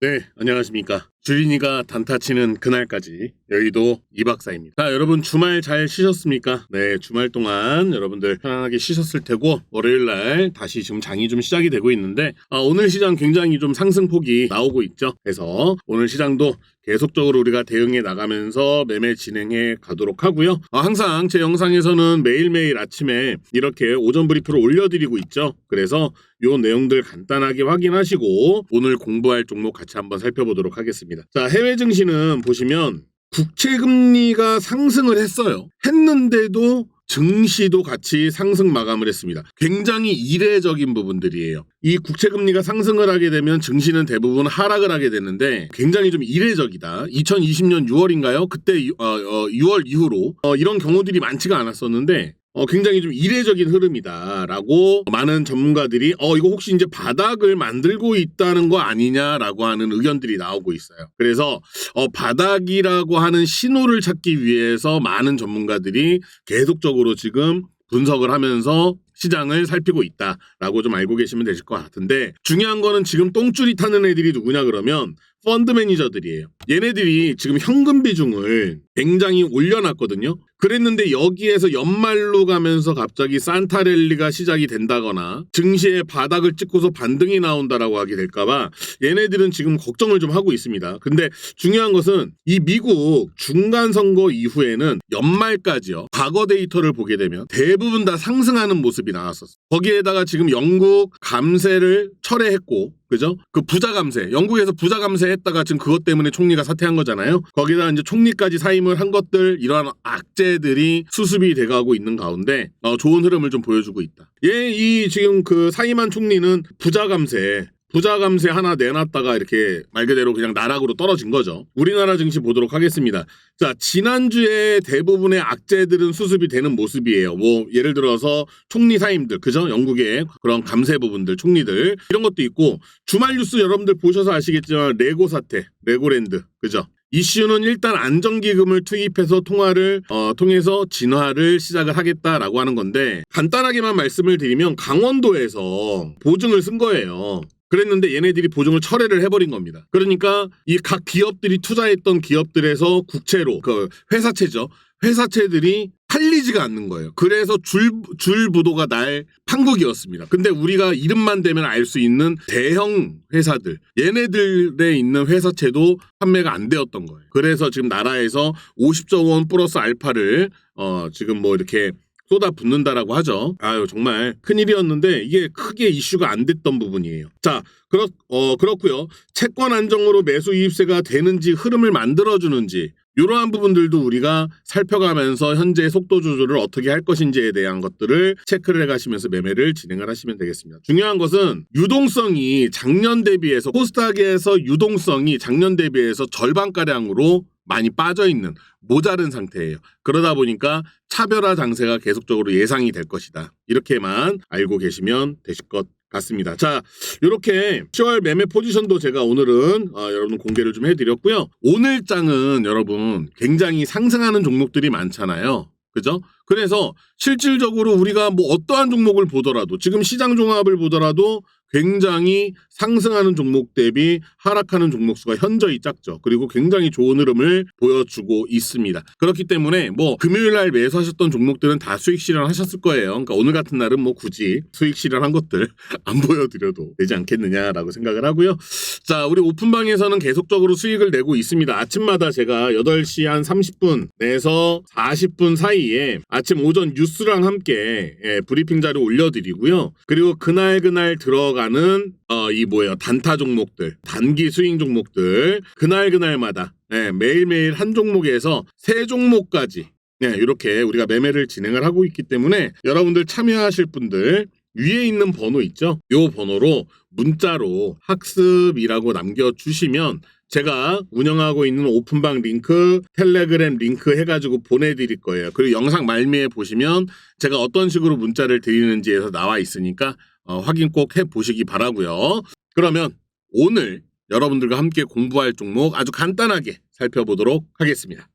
네, 안녕하십니까. 주린이가 단타 치는 그날까지 여의도 이박사입니다. 자, 여러분 주말 잘 쉬셨습니까? 네, 주말 동안 여러분들 편안하게 쉬셨을 테고 월요일 날 다시 지금 장이 좀 시작이 되고 있는데 아, 오늘 시장 굉장히 좀 상승폭이 나오고 있죠. 그래서 오늘 시장도 계속적으로 우리가 대응해 나가면서 매매 진행해 가도록 하고요. 아, 항상 제 영상에서는 매일매일 아침에 이렇게 오전 브리프를 올려드리고 있죠. 그래서 요 내용들 간단하게 확인하시고 오늘 공부할 종목 같이 한번 살펴보도록 하겠습니다. 자, 해외 증시는 보시면 국채 금리가 상승을 했어요. 했는데도 증시도 같이 상승 마감을 했습니다. 굉장히 이례적인 부분들이에요. 이 국채 금리가 상승을 하게 되면 증시는 대부분 하락을 하게 되는데 굉장히 좀 이례적이다. 2020년 6월인가요? 그때 어, 어, 6월 이후로 어, 이런 경우들이 많지가 않았었는데 어, 굉장히 좀 이례적인 흐름이다라고 많은 전문가들이 어 이거 혹시 이제 바닥을 만들고 있다는 거 아니냐라고 하는 의견들이 나오고 있어요. 그래서 어 바닥이라고 하는 신호를 찾기 위해서 많은 전문가들이 계속적으로 지금 분석을 하면서 시장을 살피고 있다라고 좀 알고 계시면 되실 것 같은데 중요한 거는 지금 똥줄이 타는 애들이 누구냐 그러면 펀드 매니저들이에요. 얘네들이 지금 현금 비중을 굉장히 올려놨거든요. 그랬는데 여기에서 연말로 가면서 갑자기 산타랠리가 시작이 된다거나 증시의 바닥을 찍고서 반등이 나온다라고 하게 될까봐 얘네들은 지금 걱정을 좀 하고 있습니다. 근데 중요한 것은 이 미국 중간 선거 이후에는 연말까지요. 과거 데이터를 보게 되면 대부분 다 상승하는 모습이 나왔었어. 거기에다가 지금 영국 감세를 철회했고 그죠? 그 부자 감세. 영국에서 부자 감세 했다가 지금 그것 때문에 총리가 사퇴한 거잖아요. 거기다 이제 총리까지 사임을 한 것들 이러한 악재들이 수습이 돼가고 있는 가운데 어, 좋은 흐름을 좀 보여주고 있다. 얘이 지금 그 사임한 총리는 부자 감세 부자 감세 하나 내놨다가 이렇게 말 그대로 그냥 나락으로 떨어진 거죠. 우리나라 증시 보도록 하겠습니다. 자, 지난주에 대부분의 악재들은 수습이 되는 모습이에요. 뭐, 예를 들어서 총리 사임들, 그죠? 영국의 그런 감세 부분들, 총리들, 이런 것도 있고, 주말 뉴스 여러분들 보셔서 아시겠지만, 레고 사태, 레고랜드, 그죠? 이슈는 일단 안정기금을 투입해서 통화를 어, 통해서 진화를 시작을 하겠다라고 하는 건데 간단하게만 말씀을 드리면 강원도에서 보증을 쓴 거예요. 그랬는데 얘네들이 보증을 철회를 해버린 겁니다. 그러니까 이 각 기업들이 투자했던 기업들에서 국채로 그 회사채죠. 회사채들이 팔리지가 않는 거예요. 그래서 줄, 줄 부도가 날 판국이었습니다. 근데 우리가 이름만 대면 알 수 있는 대형 회사들, 얘네들에 있는 회사채도 판매가 안 되었던 거예요. 그래서 지금 나라에서 50조 원 플러스 알파를, 어, 지금 뭐 이렇게 쏟아 붓는다라고 하죠. 아유 정말 큰일이었는데 이게 크게 이슈가 안 됐던 부분이에요. 자, 그렇 어 그렇고요. 채권 안정으로 매수 이입세가 되는지 흐름을 만들어 주는지 이러한 부분들도 우리가 살펴가면서 현재 속도 조절을 어떻게 할 것인지에 대한 것들을 체크를 해가시면서 매매를 진행을 하시면 되겠습니다. 중요한 것은 유동성이 작년 대비해서 코스닥에서 유동성이 작년 대비해서 절반가량으로 많이 빠져 있는 모자른 상태예요. 그러다 보니까 차별화 장세가 계속적으로 예상이 될 것이다. 이렇게만 알고 계시면 되실 것 같습니다. 자, 이렇게 10월 매매 포지션도 제가 오늘은 어, 여러분 공개를 좀 해드렸고요. 오늘 장은 여러분 굉장히 상승하는 종목들이 많잖아요. 그죠? 그래서 실질적으로 우리가 뭐 어떠한 종목을 보더라도 지금 시장 종합을 보더라도 굉장히 상승하는 종목 대비 하락하는 종목 수가 현저히 작죠. 그리고 굉장히 좋은 흐름을 보여주고 있습니다. 그렇기 때문에 뭐 금요일 날 매수하셨던 종목들은 다 수익 실현하셨을 거예요. 그러니까 오늘 같은 날은 뭐 굳이 수익 실현한 것들 안 보여드려도 되지 않겠느냐라고 생각을 하고요. 자, 우리 오픈방에서는 계속적으로 수익을 내고 있습니다. 아침마다 제가 8시 한 30분 내서 40분 사이에 아침 오전 뉴스랑 함께 예, 브리핑 자료 올려드리고요. 그리고 그날 그날 들어가 는 어, 이 뭐예요 단타 종목들, 단기 스윙 종목들 그날 그날마다 예, 매일매일 한 종목에서 세 종목까지 네, 이렇게 우리가 매매를 진행을 하고 있기 때문에 여러분들 참여하실 분들 위에 있는 번호 있죠? 요 번호로 문자로 학습이라고 남겨주시면 제가 운영하고 있는 오픈방 링크, 텔레그램 링크 해가지고 보내드릴 거예요. 그리고 영상 말미에 보시면 제가 어떤 식으로 문자를 드리는지에서 나와 있으니까 어, 확인 꼭 해보시기 바라고요. 그러면 오늘 여러분들과 함께 공부할 종목 아주 간단하게 살펴보도록 하겠습니다.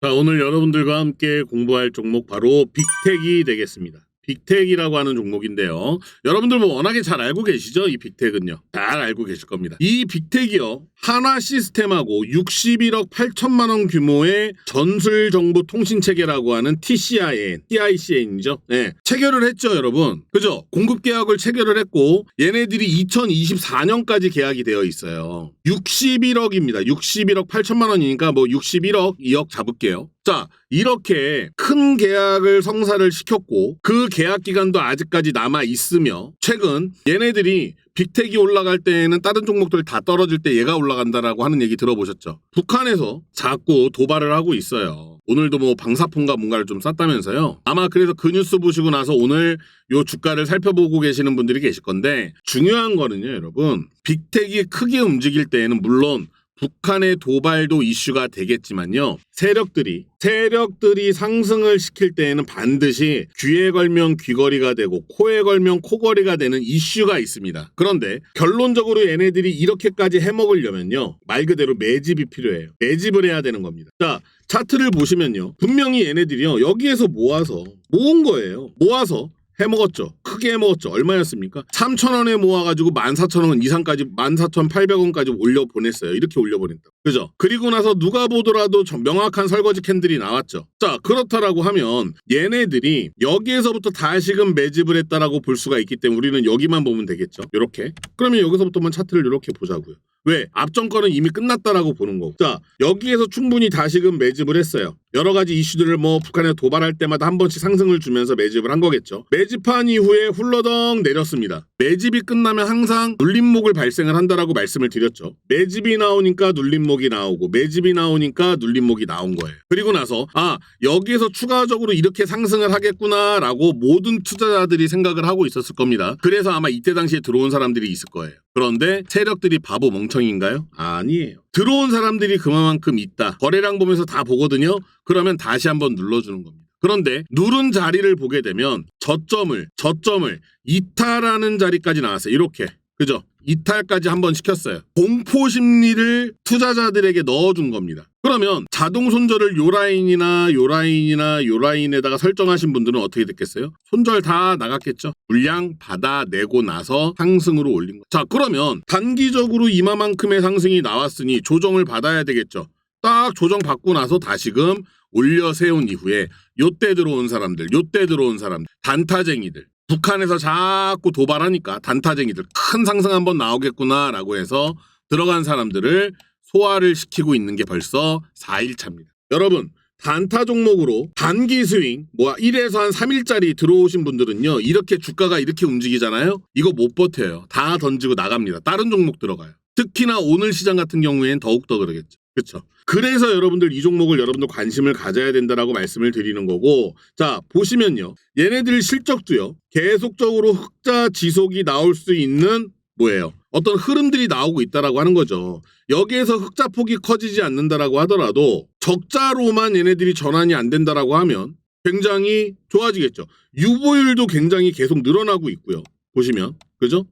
자, 오늘 여러분들과 함께 공부할 종목 바로 빅텍이 되겠습니다. 빅텍이라고 하는 종목인데요. 여러분들 뭐 워낙에 잘 알고 계시죠? 이 빅텍은요. 잘 알고 계실 겁니다. 이 빅텍이요. 하나 시스템하고 61억 8천만 원 규모의 전술 정보 통신 체계라고 하는 TCIN, TICN이죠. 네. 체결을 했죠, 여러분. 그죠? 공급 계약을 체결을 했고 얘네들이 2024년까지 계약이 되어 있어요. 61억입니다. 61억 8천만 원이니까 뭐 61억 2억 잡을게요. 자, 이렇게 큰 계약을 성사를 시켰고 그 계약 기간도 아직까지 남아 있으며 최근 얘네들이 빅텍이 올라갈 때에는 다른 종목들 다 떨어질 때 얘가 올라간다라고 하는 얘기 들어보셨죠? 북한에서 자꾸 도발을 하고 있어요. 오늘도 뭐 방사폰과 뭔가를 좀 쐈다면서요. 아마 그래서 그 뉴스 보시고 나서 오늘 요 주가를 살펴보고 계시는 분들이 계실 건데 중요한 거는요, 여러분. 빅텍이 크게 움직일 때에는 물론 북한의 도발도 이슈가 되겠지만요. 세력들이 세력들이 상승을 시킬 때에는 반드시 귀에 걸면 귀걸이가 되고 코에 걸면 코걸이가 되는 이슈가 있습니다. 그런데 결론적으로 얘네들이 이렇게까지 해먹으려면요. 말 그대로 매집이 필요해요. 매집을 해야 되는 겁니다. 자, 차트를 보시면요. 분명히 얘네들이요. 여기에서 모아서 모은 거예요. 모아서 해먹었죠. 크게 해먹었죠. 얼마였습니까? 3,000원에 모아가지고 14,000원 이상까지 14,800원까지 올려 보냈어요. 이렇게 올려 보냈다. 그죠? 그리고 나서 누가 보더라도 저 명확한 설거지 캔들이 나왔죠. 자, 그렇다라고 하면 얘네들이 여기에서부터 다시금 매집을 했다라고 볼 수가 있기 때문에 우리는 여기만 보면 되겠죠. 이렇게. 그러면 여기서부터만 차트를 이렇게 보자고요. 왜? 앞전 거는 이미 끝났다라고 보는 거고. 자, 여기에서 충분히 다시금 매집을 했어요. 여러 가지 이슈들을 뭐 북한에 도발할 때마다 한 번씩 상승을 주면서 매집을 한 거겠죠. 매집한 이후에 훌러덩 내렸습니다. 매집이 끝나면 항상 눌림목을 발생을 한다라고 말씀을 드렸죠. 매집이 나오니까 눌림목이 나오고 매집이 나오니까 눌림목이 나온 거예요. 그리고 나서 아 여기에서 추가적으로 이렇게 상승을 하겠구나라고 모든 투자자들이 생각을 하고 있었을 겁니다. 그래서 아마 이때 당시에 들어온 사람들이 있을 거예요. 그런데 세력들이 바보 멍청인가요? 아니에요. 들어온 사람들이 그만큼 있다. 거래량 보면서 다 보거든요. 그러면 다시 한번 눌러주는 겁니다. 그런데 누른 자리를 보게 되면 저점을 저점을 이탈하는 자리까지 나왔어요. 이렇게 그죠? 이탈까지 한번 시켰어요. 공포 심리를 투자자들에게 넣어준 겁니다. 그러면 자동 손절을 요 라인이나 요 라인이나 요 라인에다가 설정하신 분들은 어떻게 됐겠어요? 손절 다 나갔겠죠. 물량 받아내고 나서 상승으로 올린 거. 자 그러면 단기적으로 이마만큼의 상승이 나왔으니 조정을 받아야 되겠죠. 딱 조정 받고 나서 다시금 올려 세운 이후에 요때 들어온 사람들, 요때 들어온 사람들, 단타쟁이들. 북한에서 자꾸 도발하니까 단타쟁이들 큰 상승 한번 나오겠구나라고 해서 들어간 사람들을 소화를 시키고 있는 게 벌써 4일 차입니다. 여러분, 단타 종목으로 단기 스윙, 뭐 1에서 한 3일짜리 들어오신 분들은요, 이렇게 주가가 이렇게 움직이잖아요? 이거 못 버텨요. 다 던지고 나갑니다. 다른 종목 들어가요. 특히나 오늘 시장 같은 경우엔 더욱더 그러겠죠. 그렇죠. 그래서 여러분들 이 종목을 여러분들 관심을 가져야 된다라고 말씀을 드리는 거고 자 보시면요. 얘네들 실적도요. 계속적으로 흑자 지속이 나올 수 있는 뭐예요? 어떤 흐름들이 나오고 있다라고 하는 거죠. 여기에서 흑자 폭이 커지지 않는다라고 하더라도 적자로만 얘네들이 전환이 안 된다라고 하면 굉장히 좋아지겠죠. 유보율도 굉장히 계속 늘어나고 있고요. 보시면. 그죠?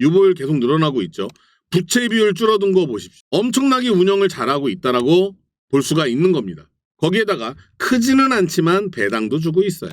유보율 계속 늘어나고 있죠 부채 비율 줄어든 거 보십시오. 엄청나게 운영을 잘하고 있다라고 볼 수가 있는 겁니다. 거기에다가 크지는 않지만 배당도 주고 있어요.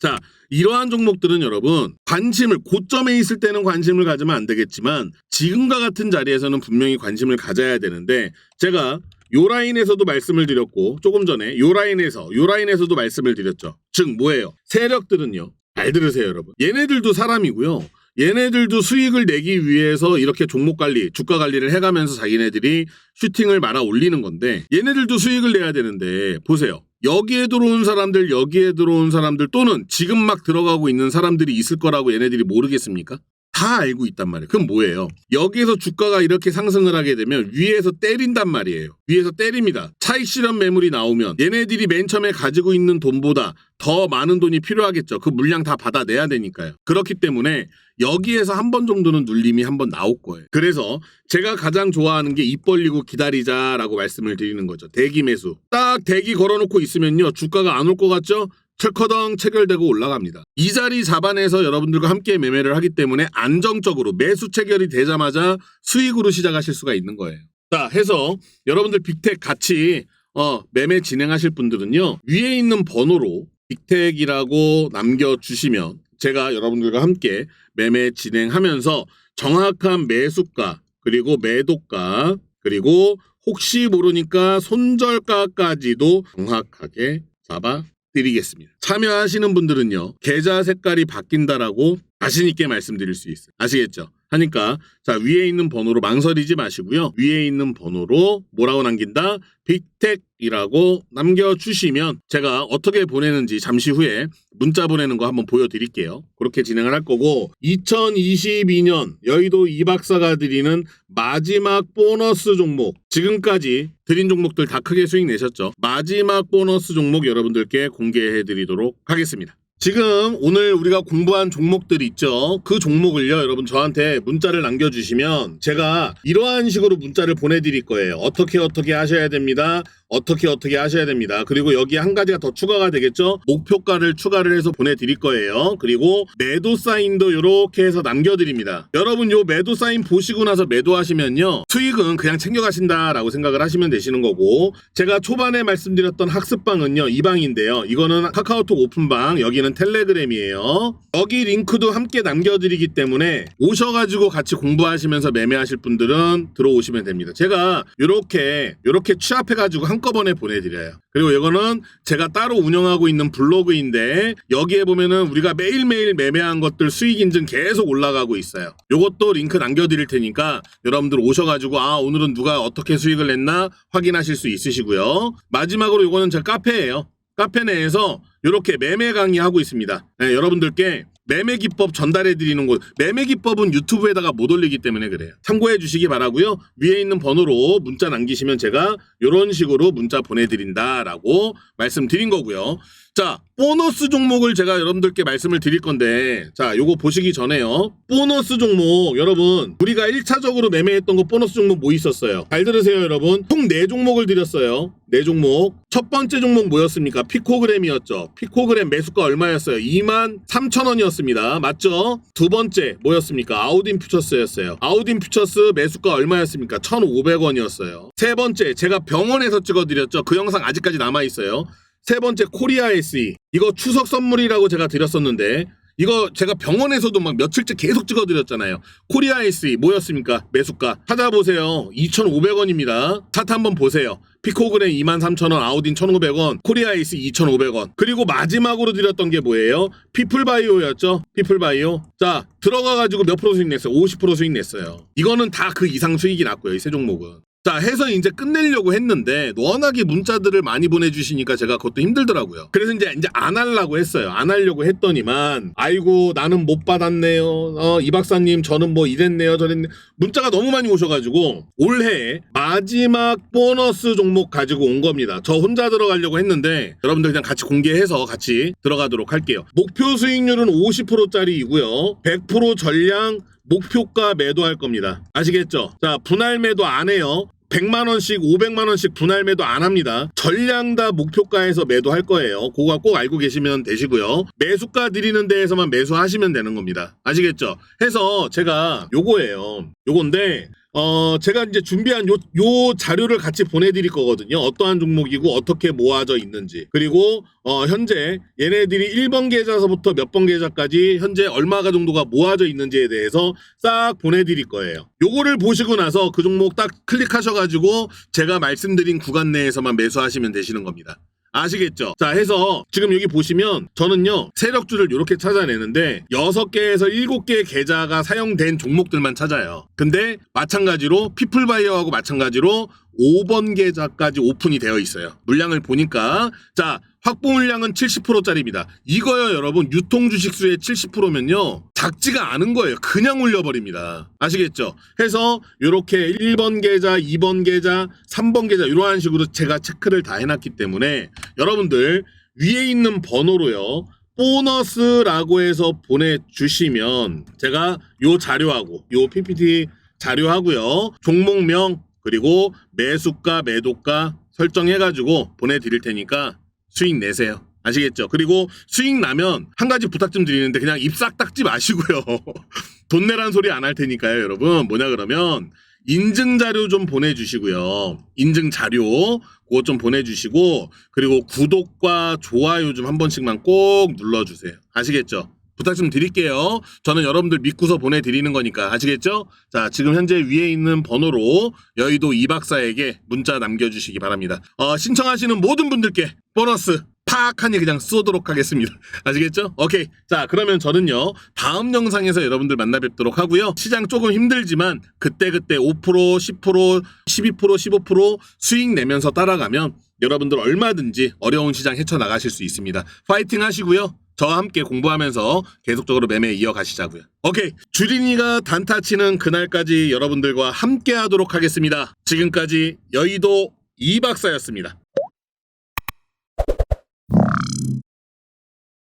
자, 이러한 종목들은 여러분 관심을 고점에 있을 때는 관심을 가지면 안 되겠지만 지금과 같은 자리에서는 분명히 관심을 가져야 되는데 제가 요 라인에서도 말씀을 드렸고 조금 전에 요 라인에서 요 라인에서도 말씀을 드렸죠. 즉 뭐예요? 세력들은요. 잘 들으세요, 여러분. 얘네들도 사람이고요. 얘네들도 수익을 내기 위해서 이렇게 종목 관리, 주가 관리를 해가면서 자기네들이 슈팅을 말아 올리는 건데 얘네들도 수익을 내야 되는데 보세요. 여기에 들어온 사람들, 여기에 들어온 사람들 또는 지금 막 들어가고 있는 사람들이 있을 거라고 얘네들이 모르겠습니까? 다 알고 있단 말이에요. 그럼 뭐예요? 여기에서 주가가 이렇게 상승을 하게 되면 위에서 때린단 말이에요. 위에서 때립니다. 차익 실현 매물이 나오면 얘네들이 맨 처음에 가지고 있는 돈보다 더 많은 돈이 필요하겠죠. 그 물량 다 받아내야 되니까요. 그렇기 때문에 여기에서 한 번 정도는 눌림이 한 번 나올 거예요. 그래서 제가 가장 좋아하는 게 입 벌리고 기다리자라고 말씀을 드리는 거죠. 대기 매수. 딱 대기 걸어놓고 있으면요. 주가가 안 올 것 같죠? 철커덩 체결되고 올라갑니다. 이 자리 잡아내서 여러분들과 함께 매매를 하기 때문에 안정적으로 매수 체결이 되자마자 수익으로 시작하실 수가 있는 거예요. 자, 해서 여러분들 빅텍 같이 어, 매매 진행하실 분들은요. 위에 있는 번호로 빅텍이라고 남겨주시면 제가 여러분들과 함께 매매 진행하면서 정확한 매수가 그리고 매도가 그리고 혹시 모르니까 손절가까지도 정확하게 잡아 드리겠습니다. 참여하시는 분들은요. 계좌 색깔이 바뀐다라고 자신 있게 말씀드릴 수 있어요. 아시겠죠? 하니까 자 위에 있는 번호로 망설이지 마시고요. 위에 있는 번호로 뭐라고 남긴다? 빅텍이라고 남겨주시면 제가 어떻게 보내는지 잠시 후에 문자 보내는 거 한번 보여드릴게요. 그렇게 진행을 할 거고 2022년 여의도 이박사가 드리는 마지막 보너스 종목 지금까지 드린 종목들 다 크게 수익 내셨죠. 마지막 보너스 종목 여러분들께 공개해 드리도록 하겠습니다. 지금 오늘 우리가 공부한 종목들 있죠. 그 종목을요, 여러분 저한테 문자를 남겨주시면 제가 이러한 식으로 문자를 보내드릴 거예요. 어떻게 어떻게 하셔야 됩니다. 어떻게 어떻게 하셔야 됩니다. 그리고 여기 한 가지가 더 추가가 되겠죠. 목표가를 추가를 해서 보내드릴 거예요. 그리고 매도 사인도 이렇게 해서 남겨드립니다. 여러분 요 매도 사인 보시고 나서 매도하시면요. 수익은 그냥 챙겨가신다라고 생각을 하시면 되시는 거고 제가 초반에 말씀드렸던 학습방은요. 이 방인데요. 이거는 카카오톡 오픈방 여기는 텔레그램이에요. 여기 링크도 함께 남겨드리기 때문에 오셔가지고 같이 공부하시면서 매매하실 분들은 들어오시면 됩니다. 제가 이렇게 이렇게 취합해가지고 한 꺼번에 보내드려요. 그리고 이거는 제가 따로 운영하고 있는 블로그인데 여기에 보면은 우리가 매일매일 매매한 것들 수익 인증 계속 올라가고 있어요. 요것도 링크 남겨드릴 테니까 여러분들 오셔가지고 아 오늘은 누가 어떻게 수익을 냈나 확인하실 수 있으시고요. 마지막으로 요거는 제 카페예요. 카페 내에서 이렇게 매매 강의하고 있습니다. 네, 여러분들께 매매 기법 전달해 드리는 곳. 매매 기법은 유튜브에다가 못 올리기 때문에 그래요. 참고해 주시기 바라고요. 위에 있는 번호로 문자 남기시면 제가 이런 식으로 문자 보내드린다라고 말씀드린 거고요. 자, 보너스 종목을 제가 여러분들께 말씀을 드릴 건데, 자, 요거 보시기 전에요. 보너스 종목, 여러분, 우리가 1차적으로 매매했던 거 보너스 종목 뭐 있었어요? 잘 들으세요, 여러분. 총 4종목을 드렸어요. 4종목. 첫 번째 종목 뭐였습니까? 피코그램이었죠. 피코그램 매수가 얼마였어요? 2만 3천 원이었습니다. 맞죠? 두 번째 뭐였습니까? 아우딘 퓨처스였어요. 아우딘 퓨처스 매수가 얼마였습니까? 1,500원이었어요. 세 번째, 제가 병원에서 찍어드렸죠. 그 영상 아직까지 남아있어요. 세 번째 코리아 SE 이거 추석 선물이라고 제가 드렸었는데 이거 제가 병원에서도 막 며칠째 계속 찍어드렸잖아요. 코리아 SE 뭐였습니까? 매수가 찾아보세요. 2,500원입니다. 차트 한번 보세요. 피코그램 23,000원, 아우딘 1,500원, 코리아 에이스 2,500원. 그리고 마지막으로 드렸던 게 뭐예요? 피플바이오였죠? 피플바이오. 자, 들어가가지고 몇 프로 수익 냈어요? 50% 수익 냈어요. 이거는 다 그 이상 수익이 났고요. 이 세 종목은. 자, 해서 이제 끝내려고 했는데 워낙에 문자들을 많이 보내주시니까 제가 그것도 힘들더라고요. 그래서 이제 이제 안 하려고 했어요. 안 하려고 했더니만 아이고 나는 못 받았네요. 어, 이 박사님 저는 뭐 이랬네요, 저랬네. 문자가 너무 많이 오셔가지고 올해 마지막 보너스 종목 가지고 온 겁니다. 저 혼자 들어가려고 했는데 여러분들 그냥 같이 공개해서 같이 들어가도록 할게요. 목표 수익률은 50%짜리이고요. 100% 전량 목표가 매도할 겁니다. 아시겠죠? 자, 분할 매도 안 해요. 100만 원씩 500만 원씩 분할 매도 안 합니다. 전량 다 목표가에서 매도할 거예요. 그거 꼭 알고 계시면 되시고요. 매수가 드리는 데에서만 매수하시면 되는 겁니다. 아시겠죠? 해서 제가 요거예요. 요건데 어, 제가 이제 준비한 요, 요 자료를 같이 보내드릴 거거든요. 어떠한 종목이고 어떻게 모아져 있는지. 그리고, 어, 현재 얘네들이 1번 계좌서부터 몇 번 계좌까지 현재 얼마가 정도가 모아져 있는지에 대해서 싹 보내드릴 거예요. 요거를 보시고 나서 그 종목 딱 클릭하셔가지고 제가 말씀드린 구간 내에서만 매수하시면 되시는 겁니다. 아시겠죠? 자, 해서 지금 여기 보시면 저는요, 세력주를 이렇게 찾아내는데 6개에서 7개의 계좌가 사용된 종목들만 찾아요. 근데 마찬가지로 피플바이어하고 마찬가지로 5번 계좌까지 오픈이 되어 있어요. 물량을 보니까 자, 확보 물량은 70%짜리입니다. 이거요, 여러분. 유통 주식 수의 70%면요. 작지가 않은 거예요. 그냥 올려버립니다. 아시겠죠? 해서 이렇게 1번 계좌, 2번 계좌, 3번 계좌 이러한 식으로 제가 체크를 다 해놨기 때문에 여러분들 위에 있는 번호로요. 보너스라고 해서 보내주시면 제가 요 자료하고 요 PPT 자료하고요. 종목명 그리고 매수가 매도가 설정해가지고 보내드릴 테니까 수익 내세요. 아시겠죠? 그리고 수익 나면 한 가지 부탁 좀 드리는데 그냥 입 싹 닦지 마시고요. 돈 내란 소리 안 할 테니까요, 여러분. 뭐냐 그러면 인증 자료 좀 보내주시고요. 인증 자료 그거 좀 보내주시고 그리고 구독과 좋아요 좀 한 번씩만 꼭 눌러주세요. 아시겠죠? 부탁 좀 드릴게요. 저는 여러분들 믿고서 보내드리는 거니까 아시겠죠? 자, 지금 현재 위에 있는 번호로 여의도 이 박사에게 문자 남겨주시기 바랍니다. 어, 신청하시는 모든 분들께 보너스 팍하니 그냥 쏘도록 하겠습니다. 아시겠죠? 오케이. 자, 그러면 저는요, 다음 영상에서 여러분들 만나 뵙도록 하고요. 시장 조금 힘들지만, 그때그때 5%, 10%, 12%, 15% 수익 내면서 따라가면 여러분들 얼마든지 어려운 시장 헤쳐나가실 수 있습니다. 파이팅 하시고요. 저와 함께 공부하면서 계속적으로 매매 이어가시자고요. 오케이. 주린이가 단타 치는 그날까지 여러분들과 함께 하도록 하겠습니다. 지금까지 여의도 이 박사였습니다.